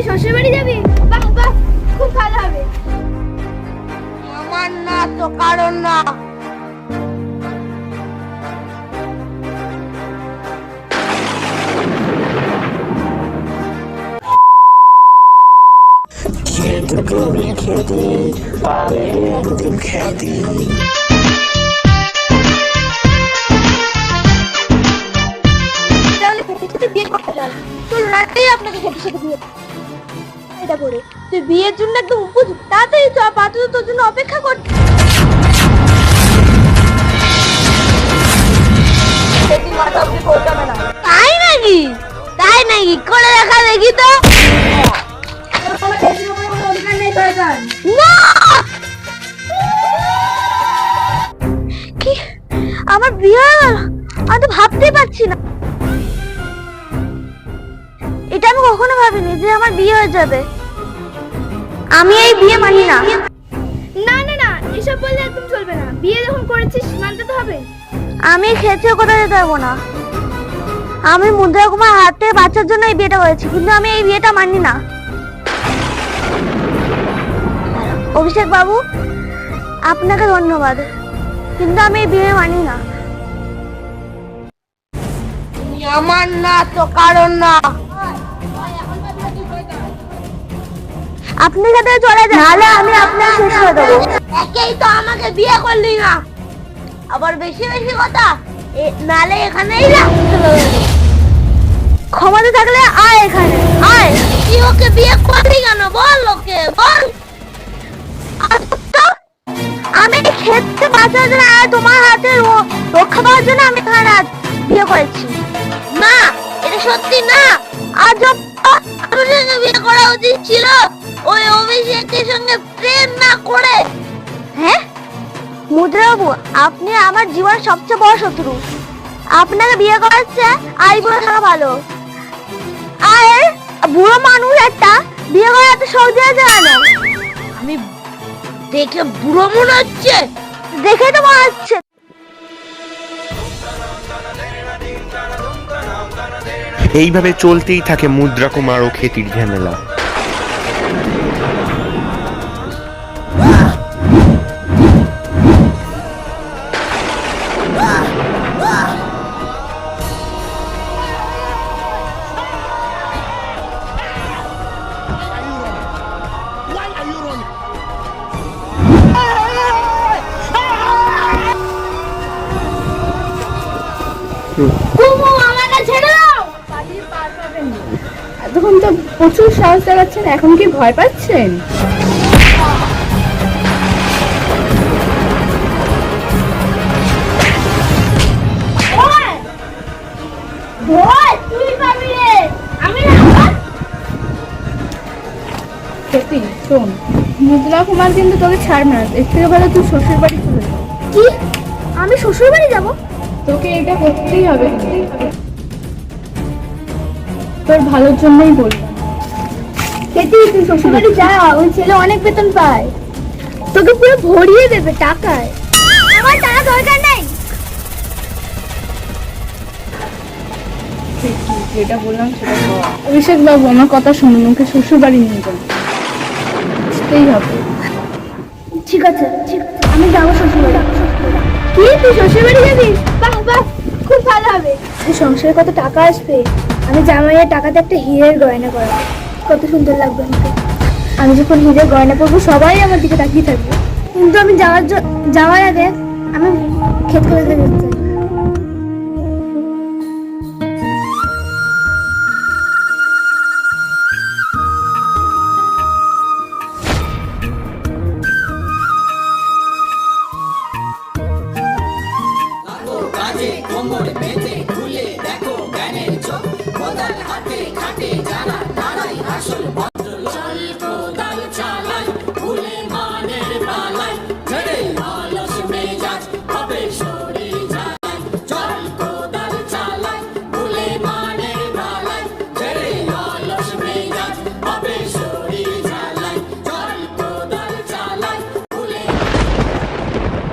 শ্বশুর বাড়ি যাবি? বাহ বাহ খুব ভালো হবে। আমার না তো কারণ না। খেতে তোর রাতেই আপনাকে খেতে বিয়ে এটা করে। তুই বিয়ের জন্য একদম উপযুক্ত। তাড়াতাড়ি চ পাত্র তোর জন্য অপেক্ষা করছে তাই নাকি? তাই নাকি? করে দেখা দেখি তো। আমার বিয়ে আমি তো ভাবতেই পারছি না। কখনো ভাবিনি যে আমার বিয়ে হয়ে যাবে। আমি এই বিয়ে মানি না। না না না এসব বললে একদম চলবে না। বিয়ে যখন করেছিস মানতে তো হবে। আমি খেয়েছেও কোথাও যেতে পারব না। আমি মুদ্রা কুমার হাতে বাচ্চার জন্য এই বিয়েটা করেছি কিন্তু আমি এই বিয়েটা মানি না। অভিষেক বাবু আপনাকে ধন্যবাদ কিন্তু আমি এই বিয়ে মানি না। আমার না তো কারণ না। আপনি সাথে চলে যান? নাহলে আমি আপনার শেষ করে দেবো একেই তো আমাকে বিয়ে করলি না। আবার বেশি বেশি কথা? নালে এখানেই যাবি। থাকলে আয় এখানে আয়। তুই ওকে বিয়ে করলি কেন? বল ওকে বল। আমি ক্ষেত্রে বাঁচার জন্য আর তোমার হাতে রক্ষা পাওয়ার জন্য আমি এখানে বিয়ে করেছি। না এটা সত্যি না। সঙ্গে বিয়ে করা উচিত ছিল। ওই অভিষেকের সঙ্গে প্রেম না করে। হ্যাঁ? মুদ্রাবাবু আপনি আমার জীবনের সবচেয়ে বড় শত্রু। আপনাকে বিয়ে করাচ্ছে আই বলে থাকা ভালো। আর বুড়ো মানুষ একটা বিয়ে করা এত সহজ কেন আমি দেখে বুড়ো মনে হচ্ছে। দেখে তো মনে হচ্ছে। এইভাবে চলতেই থাকে মুদ্রা কুমার ও খেতির ঝামেলা। কুমু এতক্ষণ তো প্রচুর সাহস দেখাচ্ছেন এখন কি ভয় পাচ্ছেন? সত্যি শোন মুদ্রা কুমার কিন্তু তোকে ছাড়বে না এর থেকে ভালো তুই শ্বশুর বাড়ি চলে কি? আমি শ্বশুর বাড়ি যাব? তোকে এটা করতেই হবে। তোর ভালোর জন্যই বললাম। খেতে তুই শ্বশুর বাড়ি যা ওই ছেলে অনেক বেতন পায়। তোকে পুরো ভরিয়ে দেবে টাকায়। আমার টাকা দরকার নাই। ঠিক ঠিক, যেটা বললাম সেটা অভিষেক বাবু আমার কথা শুনুন ওকে শ্বশুর বাড়ি নিয়ে যান। আসতেই হবে। ঠিক আছে ঠিক আছে আমি যাব শ্বশুর বাড়ি। কি তুই শ্বশুর বাড়ি যাবি? বাহ বাহ খুব ভালো হবে। তুই সংসারে কত টাকা আসবে? আমি জামাইয়ের টাকাতে একটা হিরের গয়না করাবো কত সুন্দর লাগবে আমাকে। আমি যখন হিরের গয়না পরবো, সবাই আমার দিকে তাকিয়ে থাকবে। কিন্তু আমি যাওয়ার যাওয়ার আগে আমি ক্ষেত করে যেতে চাই। Come on.